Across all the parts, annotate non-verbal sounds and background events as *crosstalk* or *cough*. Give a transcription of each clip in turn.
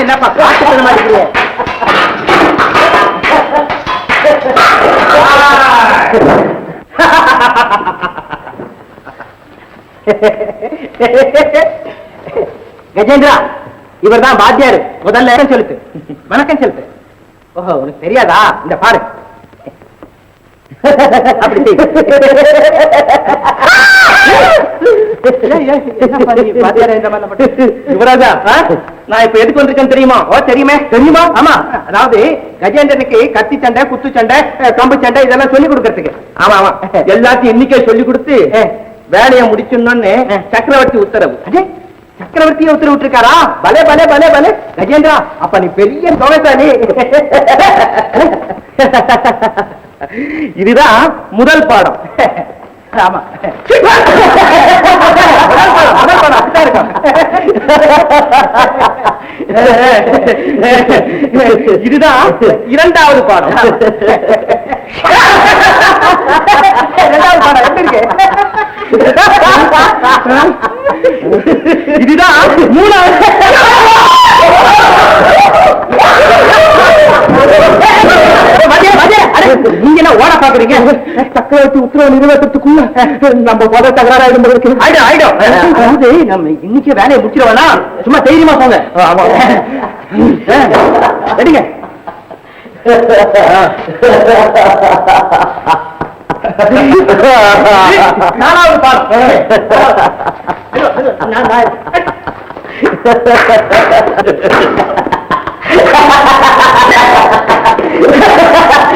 என்னப்பா காட்டு மாதிரி கஜேந்திரா இவர்தான் பாத்தியாரு முதல்ல செலுத்து. வணக்கம் செலுத்து. ஓஹோ உனக்கு தெரியாதா? இந்த பாரு. அப்படி யுவராஜா? நான் இப்ப எதுக்கு வந்திருக்கேன் தெரியுமா? ஓ தெரியுமே. தெரியுமா? ஆமா. அதாவது கஜேந்திரனுக்கு கத்தி சண்டை குத்து சண்டை கம்பு சண்டை இதெல்லாம் சொல்லி கொடுக்கறதுக்கு. ஆமா ஆமா. எல்லாத்தையும் இன்னைக்கே சொல்லி கொடுத்து வேலையை முடிச்சிடணும்னு சக்கரவர்த்தி உத்தரவு. சக்கரவர்த்தியை உத்தரவு இருக்காரா பலே பலே பலே பலே. கஜேந்திரா அப்ப நீ பெரிய தொகைசாலி இதுதான் முதல் பாடம். *laughs* ஆமா. இதுதான் இரண்டாவது பாடம். இரண்டாவது பாடம். எப்படி இருக்கு? இதுதான் மூணாவது. பாக்குறீங்க சக்கரவர்த்தி உத்தரவு நிறைவேற்றத்துக்குள்ள நம்ம போத தகராறு ஆயிடும் ஆயிடும் ஆயிடும். அதாவது நம்ம இன்னைக்கு வேலையை முடிச்சிருவோம்னா சும்மா தைரியமா போங்க. ரெடிங்க நாலாவது பாடம். *laughs*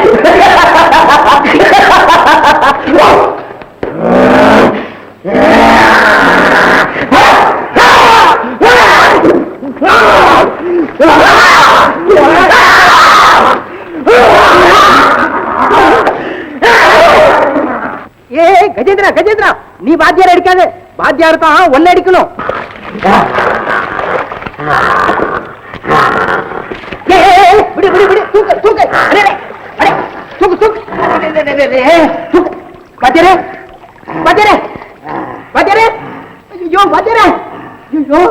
ஏ கஜேந்திரா கஜேந்திரா நீ வாத்தியார் அடிக்காது. வாத்தியார் தான் ஒன்னு அடிக்கணும். விடு விடு விடு தூக்க தூக்க. தூக்கு தூக்கு. அடே, அடே, அடே, ஐயோ வாத்தியாரே ஐயோ.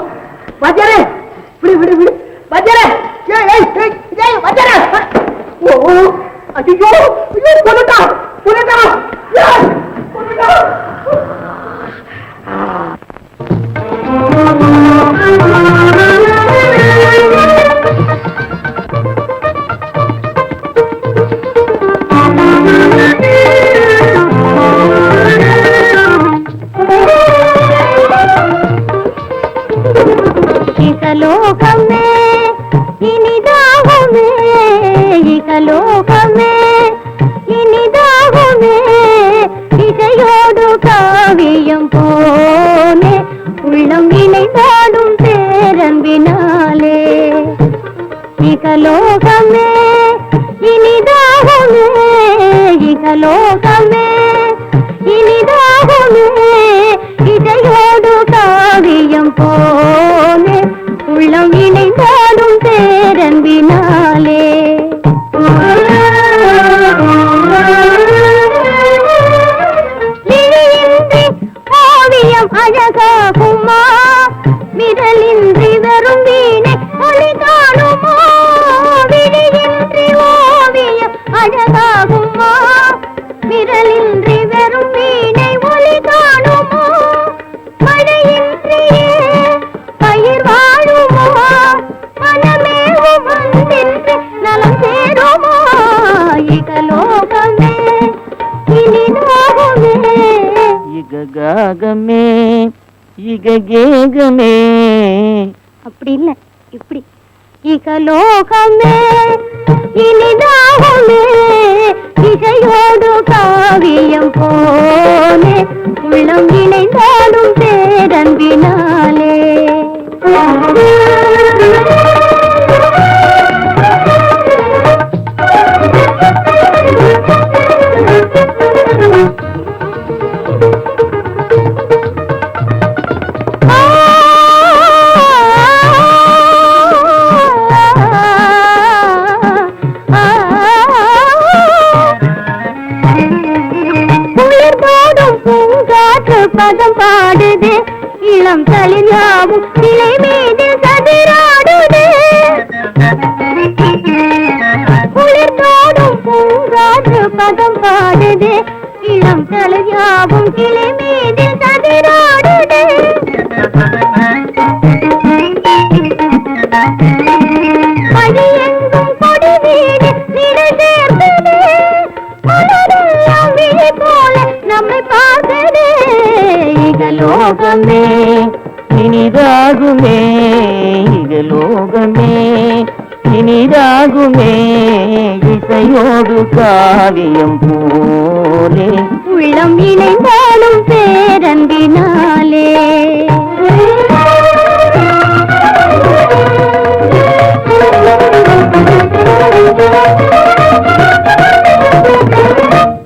hello இககேகமே அப்படி இல்ல இப்படி. இகலோகமே இனிதாகுமே இசையோடு காவியம் போலே உள்ளம் இணைந்தாடும் பேரன்பினாலே. குளிர்ந்தோடும் பூங்காற்று ராகம் பாடுது. இளம் தளிர்யாவும் கிளை மீது சதிராடுது. குளிர்ந்தோடும் பூங்காற்று பதம் பாடுது. இளம் தளிர்யாவும் கிளை மீது சதிராடுது. இகலோகமே இனிதாகுமே இகலோகமே இனிதாகுமே இசையோடு காவியம் போலே. உள்ளம் இணைந்தாலும் பேரன்பினாலே.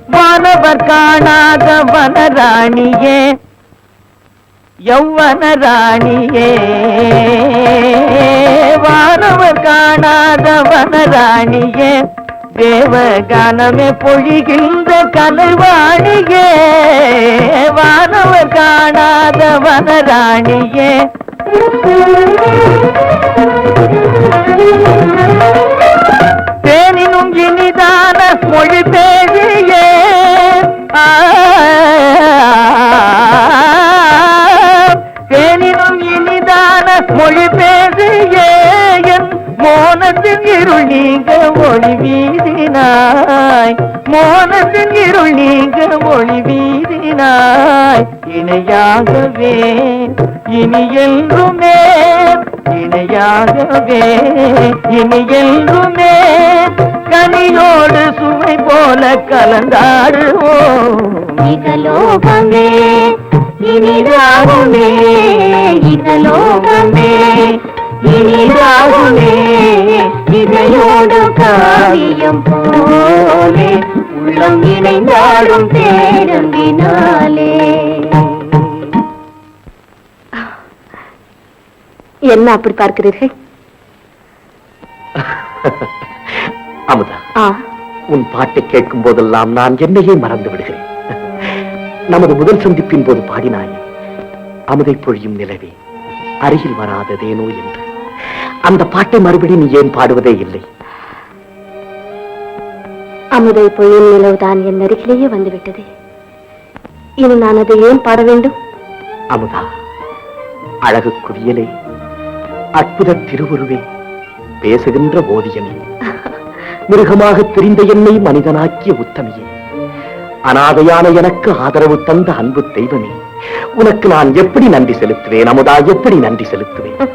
வானவர் காணாத வனராணியே யௌவன ராணியே. வானவர் காணாத வனராணியே தேவகானமே பொழிகின்ற கலைவாணியே வானவர் காணாத வனராணியே தேனினும் இனிதான மொழி பேசியே ஆ, மொழி பேசியே என் மோனத்தின் இருள் நீங்க மொழி வீசினாய் மோனத்தின் இருள் நீங்க மொழி வீசினாய் இணையாகவே இனி என்றுமே இணையாகவே இனி என்றுமே கனியோடு சுவை போல கலந்தாடுவோம். இகலோகமே இனிதாகுமே இகலோகமே இனிதாகுமே இதையோடு காவியம் போலே உள்ளம் இணைந்தாடும் பேரம்பினாலே என்ன அப்படி பார்க்கிறீர்கள்? அமுதா உன் பாட்டை கேட்கும் போதெல்லாம் நான் என்னையே மறந்து விடுகிறேன். நமது முதல் சந்திப்பின் போது பாடினாயே அமுதை பொழியும் நிலவே அருகில் வராததேனோ என்று. அந்த பாட்டை மறுபடி நீ ஏன் பாடுவதே இல்லை? அமுதை பொழியும் நிலவுதான் என் அருகிலேயே வந்துவிட்டது. இனி நான் அதை ஏன் பாட வேண்டும்? அமுதா அழகு குவியலே அற்புத திருவுருவே பேசுகின்ற ஓதியமே மிருகமாக தெரிந்த என்னை மனிதனாக்கிய உத்தமியே. அனாதையான எனக்கு ஆதரவு தந்த அன்பு தெய்வமே உனக்கு நான் எப்படி நன்றி செலுத்துவேன்? அமுதா எப்படி நன்றி செலுத்துவேன்? *laughs*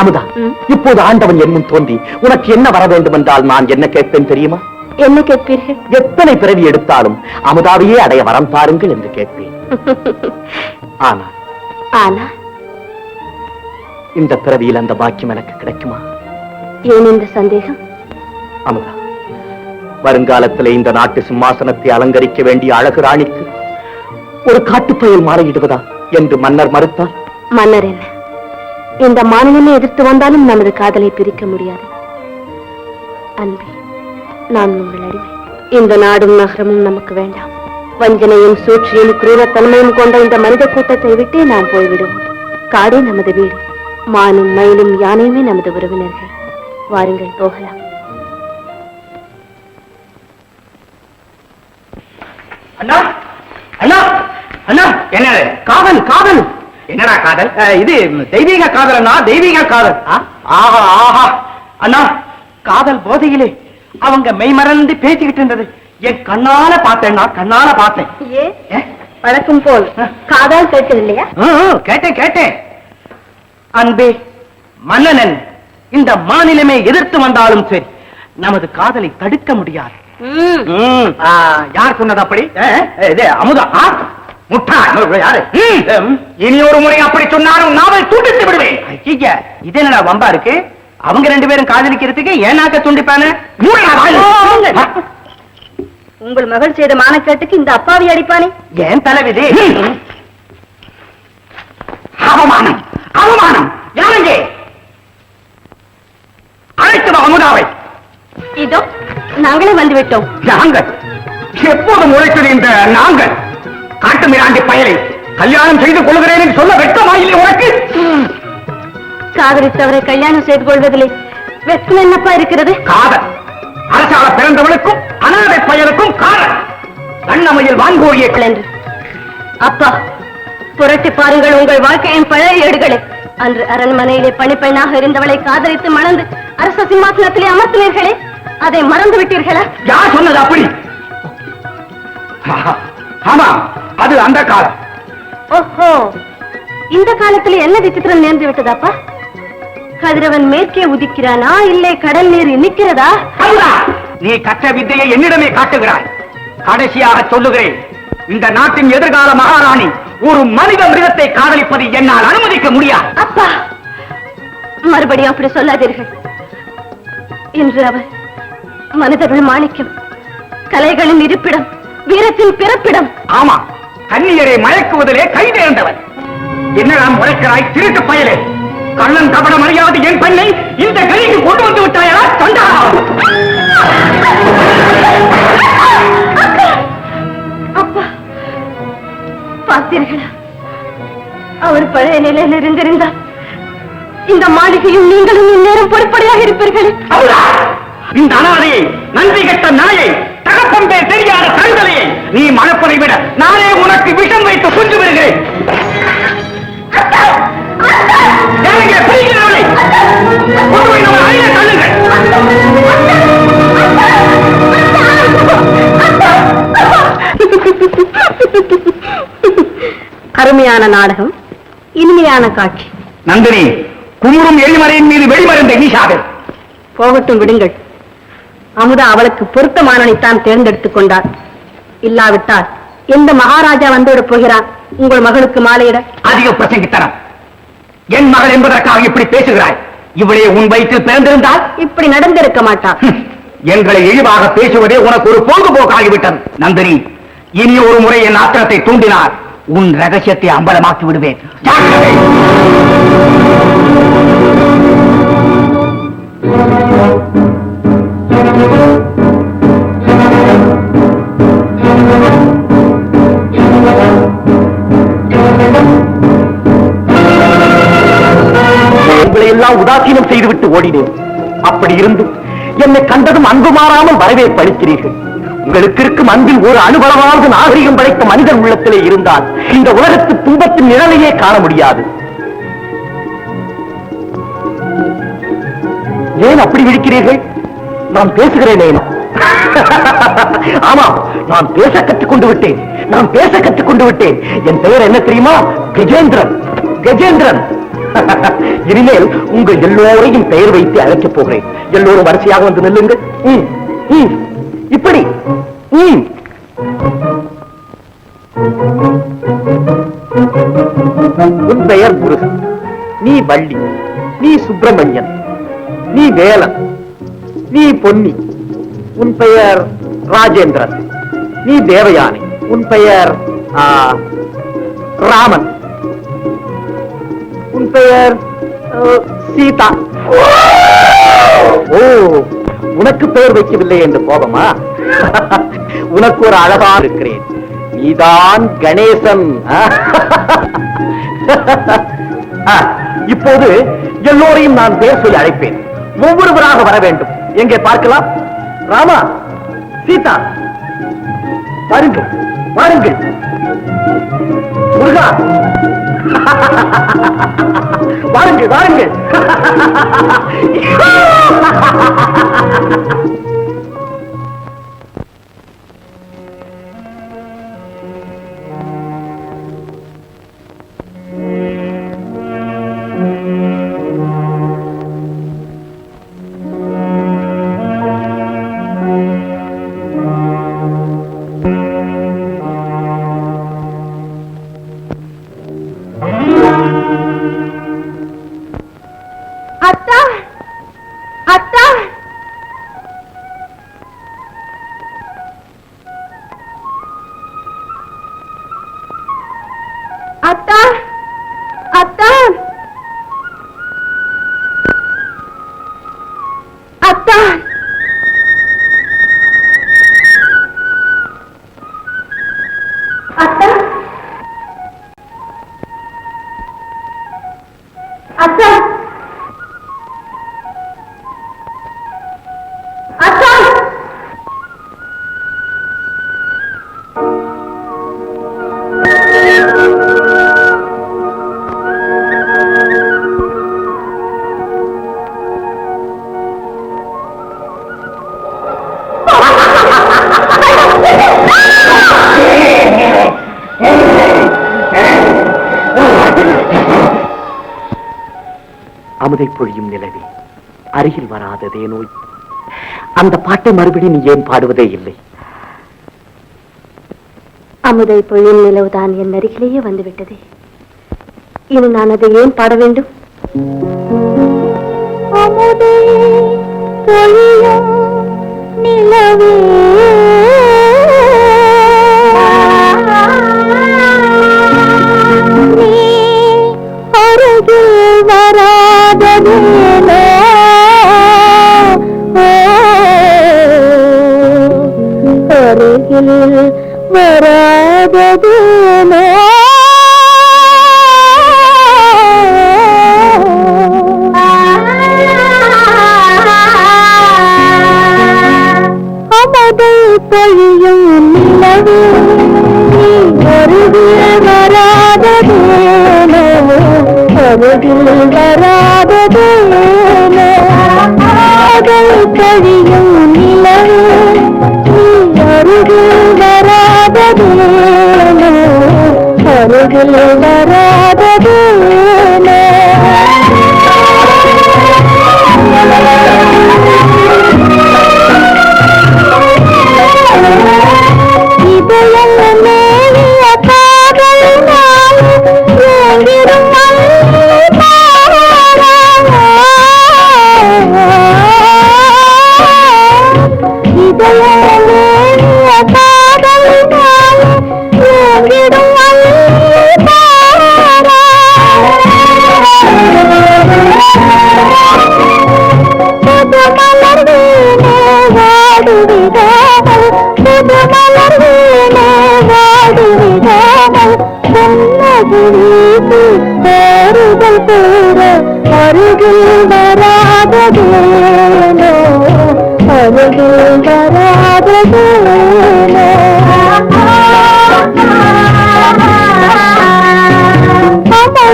அமுதா. இப்போது ஆண்டவன் என் முன் தோன்றி உனக்கு என்ன வர வேண்டும் என்றால் நான் என்ன கேட்பேன் தெரியுமா? என்ன கேட்பீர்கள்? எத்தனை பிறவி எடுத்தாலும் அமுதாவையே அடைய வரம் பாருங்கள் என்று கேட்பேன். *laughs* ஆனால் ஆனா? இந்த பிறவியில் அந்த பாக்கியம் எனக்கு கிடைக்குமா? ஏன் இந்த சந்தேகம்? அமுதா வருங்காலத்தில் இந்த நாட்டு சிம்மாசனத்தை அலங்கரிக்க வேண்டிய அழகு ராணிக்கு ஒரு காட்டுப்பயல் மாலையிடுவதா என்று மன்னர் மறுத்தார். மன்னர் என்ன? இந்த மாநிலமே எதிர்த்து வந்தாலும் நமது காதலை பிரிக்க முடியாது. அன்பே நான் உங்கள் அடிமை. இந்த நாடும் நகரமும் நமக்கு வேண்டாம். வஞ்சனையும் சூழ்ச்சியும் குரூரத்தன்மையும் கொண்ட இந்த மனித கூட்டத்தை விட்டே நாம் போய்விடுவோம். காடே நமது வீடு. மானும் மயிலும் யானையுமே நமது உறவினர்கள். வாருங்கள் போகலாம். அண்ணா? அண்ணா? அண்ணா என்ன காதல் காதல். என்னடா காதல்? இது தெய்வீக காதல் அண்ணா தெய்வீக காதல். ஆஹா ஆஹா. அண்ணா காதல் போதையிலே அவங்க மெய்மறந்து பேசிக்கிட்டு இருந்தது. என் கண்ணால பார்த்தேன்னா கண்ணால பார்த்தேன்? வழக்கம் போல். காதால் ம், ம், கேட்டேன் கேட்டேன். அன்பே மன்னனன் இந்த மாநிலமே எதிர்த்து வந்தாலும் சரி நமது காதலை தடுக்க முடியாது. யார் சொன்னது அப்படி? ஏ, ஏ, இது அமுதா. இனி ஒரு முறை அப்படி சொன்னாலும் நாவல் துண்டித்து விடுவேன். இது என்னடா வம்பா இருக்கு? அவங்க ரெண்டு பேரும் காதலிக்கிறதுக்கு ஏன் நாக்க துண்டிப்பானு? உங்கள் மகள் செய்த மானக்கேட்டுக்கு இந்த அப்பாவி அடிப்பானே? ஏன் தலைவிதி? அவமானம். அவமானம். யாருங்கே அழைத்து அமுதாவை. இதோ நாங்களே வந்து விட்டோம் நாங்கள். எப்போது முளைத்தது இந்த நாங்கள்? காட்டு மிராண்டி பயலை கல்யாணம் செய்து கொள்கிறேன் என்று சொல்ல வெட்கமாயில்லை உனக்கு? காதலித்தவரை கல்யாணம் செய்து கொள்வதிலே வெட்கம் என்னப்பா இருக்கிறது? காதல். அரசால பிறந்தவனுக்கும் அனாதை பயலுக்கும் காதல். கண்ணமையில் வான்கோழியை என்று. அப்பா புரட்டி பாருங்கள் உங்கள் வாழ்க்கையின் பழைய ஏடுகளை. அன்று அரண்மனையிலே பணிப்பெண்ணாக இருந்தவளை காதலித்து மணந்து அரச சிம்மாசனத்திலே அமர்த்தினீர்களே. அதை மறந்து விட்டீர்களா? யார் சொன்னது அப்படி? ஆமா அது அந்த காலம். ஓஹோ இந்த காலத்துல என்ன விசித்திரம் நேர்ந்து விட்டதாப்பா? கதிரவன் மேற்கே உதிக்கிறானா இல்லை கடல் நீர் அல்லா, நீ கற்ற வித்தையை என்னிடமே காட்டுகிறாய். கடைசியாக சொல்லுகிறேன் இந்த நாட்டின் எதிர்கால மகாராணி ஒரு மனித மிருகத்தை காதலிப்பதை என்னால் அனுமதிக்க முடியாது. அப்பா மறுபடியும் அப்படி சொல்லாதீர்கள். இன்று அவர் மனிதர்கள் மாணிக்கம் கலைகளின் இருப்பிடம் வீரத்தின் பிறப்பிடம். ஆமா கன்னியரை மயக்குவதிலே கை தேர்ந்தவன் என்னடா முளைக்கிறாய் திருட்டு பயலே? கண்ணன் கபடம் அறியாது என் பெண்ணை இந்த கலிக்கு கொண்டு வந்து விட்டாயா? அப்பா பார்த்தீர்களா? அவர் பழைய நிலையில் இருந்திருந்தால் இந்த மாளிகையும் நீங்களும் இந்நேரம் பொறுப்படையாக இருப்பீர்கள்! இந்த அனாதையை நன்றி கெட்ட நாயை தகப்பம் பேர் தெரியாத தழுதலையை நீ மணப்பதை விட நானே உனக்கு விஷம் வைத்து கொண்டு வருகிறேன். அருமையான நாடகம் இனிமையான காட்சி. நந்தினி குமுறும் எரிமலையின் மீது வெளிமருந்த ஈஷாவில் போகட்டும் விடுங்கள். அமுதா அவளுக்கு பொருத்தமானனைத்தான் தேர்ந்தெடுத்துக் கொண்டார் இல்லாவிட்டால் எந்த மகாராஜா வந்துவிடப் போகிறான்? உங்கள் மகளுக்கு மாலையிட. அதிக பிரசங்கித்தனம். என் மகள் என்பதற்காக இப்படி பேசுகிறாய்? இவளே உன் வயிற்றில் பிறந்திருந்தால்? இப்படி நடந்திருக்க மாட்டார் ஹம், எங்களை இழிவாக பேசுவதே உனக்கு ஒரு பொழுதுபோக்காகிவிட்டது நந்தினி. இனி ஒரு முறை என் ஆத்திரத்தை தூண்டினார் உன் ரகசியத்தை அம்பலமாக்கி விடுவேன். இருந்து என்னை கண்டதும் அன்பு மாறாமல் வரவேற்பு அளிக்கிறீர்கள் உங்களுக்கு இருக்கும் அன்பில் ஒரு அனுபவமாவது நாகரிகம் படைத்த மனிதன் உள்ளத்திலே இருந்தால் இந்த உலகத்து துன்பத்தின் நிழலையே காண முடியாது. ஏன் அப்படி விழிக்கிறீர்கள்? நான் பேசுகிறேன் *laughs* ஆமாம் நான் பேச கற்றுக்கொண்டு விட்டேன். நான் பேச கற்றுக்கொண்டு விட்டேன். என் பெயர் என்ன தெரியுமா? கஜேந்திரன். கஜேந்திரன். *laughs* இனிமேல் உங்கள் எல்லோரையும் பெயர் வைத்து அழைக்கப் போகிறேன். எல்லோரும் வரிசையாக வந்து நில்லுங்கள். இப்படி. உன் பெயர் முருகன். நீ வள்ளி. நீ சுப்பிரமணியன். நீ வேலன். நீ பொன்னி. உன் பெயர் ராஜேந்திரன். நீ தேவயானி. உன் பெயர் ராமன். உன் பெயர் சீதா. ஓ உனக்கு பெயர் வைக்கவில்லை என்று கோபமா? *laughs* உனக்கு ஒரு அழகா இருக்கிறேன். நீதான் கணேசன். *laughs* இப்போது எல்லோரையும் நான் பேர் சொல்லி அழைப்பேன். ஒவ்வொருவராக வர வேண்டும். எங்கே பார்க்கலாம்? ராமா சீதா பாருங்கள் வாருங்கள். முருகா. வாருங்கள் வாருங்கள். *laughs* 啊！对 அமுதை பொழியும் நிலவே. அருகில் வராததே நோய். அந்த பாட்டை மறுபடி நீ ஏன் பாடுவதே இல்லை? அமுதை பொழியும் நிலவுதான் என் அருகிலேயே வந்துவிட்டதே. இனி நான் அதை ஏன் பாட வேண்டும்? அமுதை பொழியும் நிலவே. நீ அருகில் அருகில் வராததேனோ அமதை பொழியும் நிலவே நீ அருகில் அருகில் வராதது அமதை பொழியும் அருகில் வராததேனோ அருகில் வராததேனோ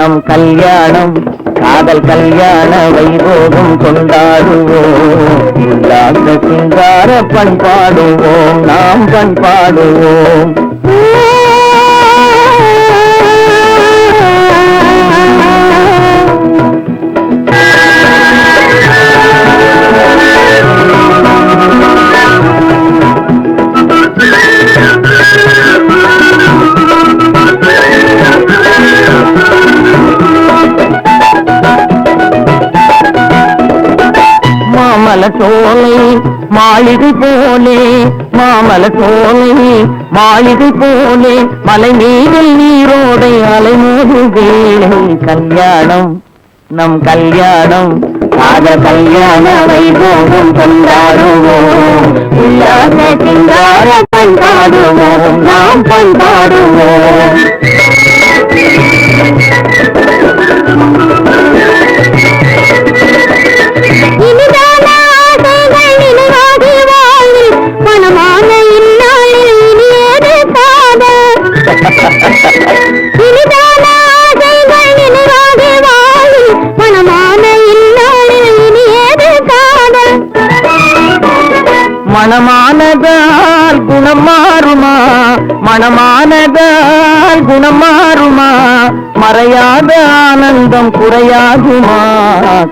நம் கல்யாணம் காதல் கல்யாண வைபோகம் கொண்டாடுவோம். உல்லாச சிங்கார பண்பாடுவோம் நாம் பண்பாடுவோம். மாமல சோலை மாளிகை போலே மாமல சோலை மாளிகை போலே மலை நீரில் நீரோடை அலைமோது கல்யாணம் நம் கல்யாணம் காத கல்யாண வைபோகம் கொண்டாடுவோம். உல்லாச சிங்கார கொண்டாடுவோம் நாம் கொண்டாடுவோம் மனமானதால் குணம் மாறுமா? மனமானதால் குணம் மாறுமா? மறையாத ஆனந்தம் குறையாகுமா?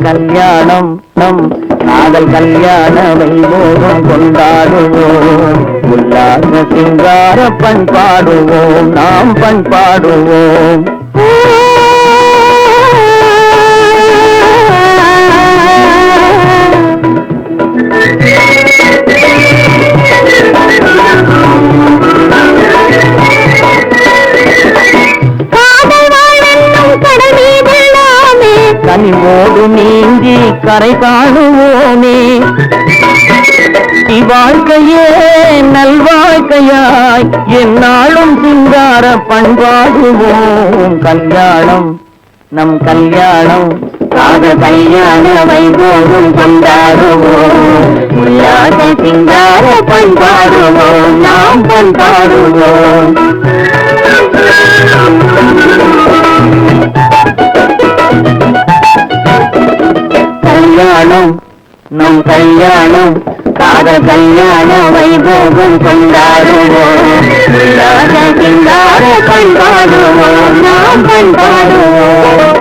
கல்யாணம் நம் காதல் கல்யாண வைபோகம் கொண்டாடுவோம். உல்லாச சிங்கார பண்பாடுவோம். நாம் பண்பாடுவோம். கரை காணுவோமே. இவ்வாழ்க்கையே நல்வாழ்க்கையாய் என்னாலும் சிங்கார பண்பாடுவோம். கல்யாணம் நம் கல்யாணம் காத கல்யாண வைபோகம் கொண்டாடுவோம். உல்லாச சிங்கார பண்பாடுவோம் நாம் பண்பாடுவோம். கல்யாணம் நம் கல்யாணம் காதல் கல்யாணம் வைபோகம் கொண்டாடுவோம். உல்லாச சிங்கார பண்பாடுவோம் நாம் பண்பாடுவோம்.